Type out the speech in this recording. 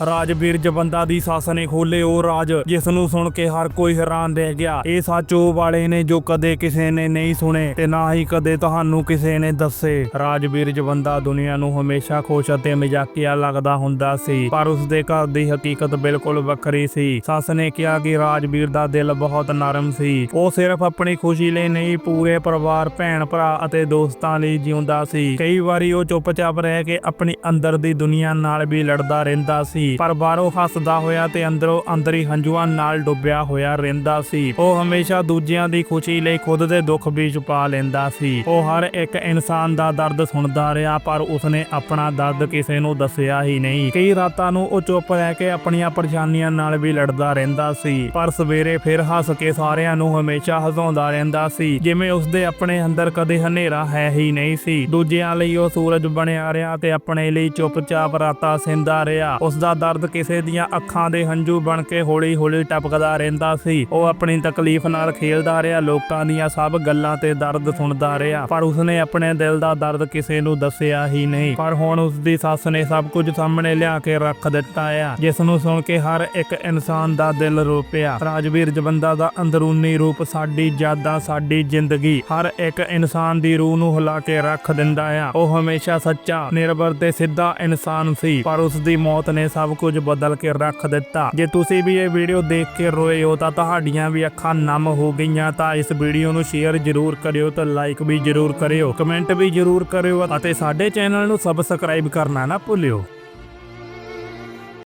ਰਾਜਵੀਰ ਜਵੰਦਾ ਦੀ ਸੱਸ ਨੇ ਖੋਲੇ ਉਹ ਰਾਜ ਜਿਸ ਨੂੰ ਸੁਣ ਕੇ ਹਰ ਕੋਈ ਹੈਰਾਨ ਰਹਿ ਗਿਆ। ਇਹ ਸੱਚ ਉਹ ਵਾਲੇ ਨੇ ਜੋ ਕਦੇ ਕਿਸੇ ਨੇ ਨਹੀਂ ਸੁਣੇ ਤੇ ਨਾ ਹੀ ਕਦੇ ਤੁਹਾਨੂੰ ਕਿਸੇ ਨੇ ਦੱਸੇ। ਰਾਜਵੀਰ ਜਵੰਦਾ ਦੁਨੀਆ ਨੂੰ ਹਮੇਸ਼ਾ ਖੁਸ਼ ਅਤੇ ਮਜ਼ਾਕੀਆ ਲੱਗਦਾ ਹੁੰਦਾ ਸੀ, ਪਰ ਉਸ ਦੇ ਘਰ ਦੀ ਹਕੀਕਤ ਬਿਲਕੁਲ ਵੱਖਰੀ ਸੀ। ਸੱਸ ਨੇ ਕਿਹਾ ਕਿ ਰਾਜਵੀਰ ਦਾ ਦਿਲ ਬਹੁਤ ਨਰਮ ਸੀ। ਉਹ ਸਿਰਫ ਆਪਣੀ ਖੁਸ਼ੀ ਲਈ ਨਹੀਂ, ਪੂਰੇ ਪਰਿਵਾਰ ਭੈਣ ਭਰਾ ਅਤੇ ਦੋਸਤਾਂ ਲਈ ਜਿਉਂਦਾ ਸੀ। ਕਈ ਵਾਰੀ ਉਹ ਚੁੱਪਚਾਪ ਰਹਿ ਕੇ ਆਪਣੀ ਅੰਦਰ ਦੀ ਦੁਨੀਆ ਨਾਲ ਵੀ ਲੜਦਾ ਰਹਿੰਦਾ ਸੀ। ਪਰ ਬਾਹਰੋਂ ਹੱਸਦਾ ਹੋਇਆ ਤੇ ਅੰਦਰੋਂ ਅੰਦਰੀ ਹੰਝੂਆਂ ਨਾਲ ਡੁੱਬਿਆ ਹੋਇਆ ਰਹਿੰਦਾ ਸੀ। ਉਹ ਹਮੇਸ਼ਾ ਦੂਜਿਆਂ ਦੀ ਖੁਸ਼ੀ ਲਈ ਖੁਦ ਦੇ ਦੁੱਖ ਵੀ ਛੁਪਾ ਲੈਂਦਾ ਸੀ। ਉਹ ਹਰ ਇੱਕ ਇਨਸਾਨ ਦਾ ਦਰਦ ਸੁਣਦਾ ਰਿਹਾ, ਪਰ ਉਸਨੇ ਆਪਣਾ ਦਰਦ ਕਿਸੇ ਨੂੰ ਦੱਸਿਆ ਹੀ ਨਹੀਂ। ਕਈ ਰਾਤਾਂ ਨੂੰ ਉਹ ਚੁੱਪ ਰਹਿ ਕੇ ਆਪਣੀਆਂ ਪਰੇਸ਼ਾਨੀਆਂ ਨਾਲ ਵੀ ਲੜਦਾ ਰਹਿੰਦਾ ਸੀ, ਪਰ ਸਵੇਰੇ ਫਿਰ ਹੱਸ ਕੇ ਸਾਰਿਆਂ ਨੂੰ ਹਮੇਸ਼ਾ ਹਸਾਉਂਦਾ ਰਹਿੰਦਾ ਸੀ, ਜਿਵੇਂ ਉਸਦੇ ਆਪਣੇ ਅੰਦਰ ਕਦੇ ਹਨੇਰਾ ਹੈ ਹੀ ਨਹੀਂ ਸੀ। ਦੂਜਿਆਂ ਲਈ ਉਹ ਸੂਰਜ ਬਣਿਆ ਰਿਹਾ ਤੇ ਆਪਣੇ ਲਈ ਚੁੱਪਚਾਪ ਰਾਤਾਂ ਸਿੰਦਾ ਰਿਹਾ। ਉਸਦਾ ਦਰਦ ਕਿਸੇ ਦੀਆਂ ਅੱਖਾਂ ਦੇ ਹੰਝੂ ਬਣ ਕੇ ਹੌਲੀ-ਹੌਲੀ ਟਪਕਦਾ ਰਹਿੰਦਾ ਸੀ। ਉਹ ਆਪਣੀ ਤਕਲੀਫ ਨਾਲ ਖੇਲਦਾ ਰਿਹਾ, ਲੋਕਾਂ ਦੀਆਂ ਸਭ ਗੱਲਾਂ ਤੇ ਦਰਦ ਸੁਣਦਾ ਰਿਹਾ। ਪਰ ਉਸਨੇ ਆਪਣੇ ਦਿਲ ਦਾ ਦਰਦ ਕਿਸੇ ਨੂੰ ਦੱਸਿਆ ਹੀ ਨਹੀਂ। ਪਰ ਹੁਣ ਉਸ ਸੱਸ ਨੇ ਸਭ ਕੁਝ ਸਾਹਮਣੇ ਲਿਆ ਕੇ ਰੱਖ ਦਿੱਤਾ ਆ। ਜਿਸ ਨੂੰ ਸੁਣ ਕੇ ਹਰ ਇੱਕ ਇਨਸਾਨ ਦਾ ਦਿਲ ਰੋ ਪਿਆ ਰਾਜਵੀਰ ਜਵੰਦਾ ਦਾ ਅੰਦਰੂਨੀ ਰੂਪ ਸਾਡੀ ਯਾਦਾਂ, ਸਾਡੀ ਜ਼ਿੰਦਗੀ, ਹਰ ਇੱਕ ਇਨਸਾਨ ਦੀ ਰੂਹ ਨੂੰ ਹਿਲਾ ਕੇ ਰੱਖ ਦਿੰਦਾ ਆ। ਉਹ ਹਮੇਸ਼ਾ ਸੱਚਾ, ਨਿਰਭਰ ਤੇ ਸਿੱਧਾ ਇਨਸਾਨ ਸੀ। ਪਰ ਉਸ ਦੀ ਮੌਤ ਨੇ ਸਭ ਕੁਝ ਬਦਲ ਕੇ ਰੱਖ ਦਿੱਤਾ। ਜੇ ਤੁਸੀਂ ਵੀ ਇਹ ਵੀਡੀਓ ਦੇਖ ਕੇ ਰੋਏ ਹੋ ਤਾਂ ਤੁਹਾਡੀਆਂ ਵੀ ਅੱਖਾਂ ਨਮ ਹੋ ਗਈਆਂ ਤਾਂ ਇਸ ਵੀਡੀਓ ਨੂੰ ਸ਼ੇਅਰ ਜ਼ਰੂਰ ਕਰਿਓ ਤੇ ਲਾਈਕ ਵੀ ਜ਼ਰੂਰ ਕਰਿਓ। ਕਮੈਂਟ ਵੀ ਜ਼ਰੂਰ ਕਰਿਓ ਅਤੇ ਸਾਡੇ ਚੈਨਲ ਨੂੰ ਸਬਸਕ੍ਰਾਈਬ ਕਰਨਾ ਨਾ ਭੁੱਲਿਓ।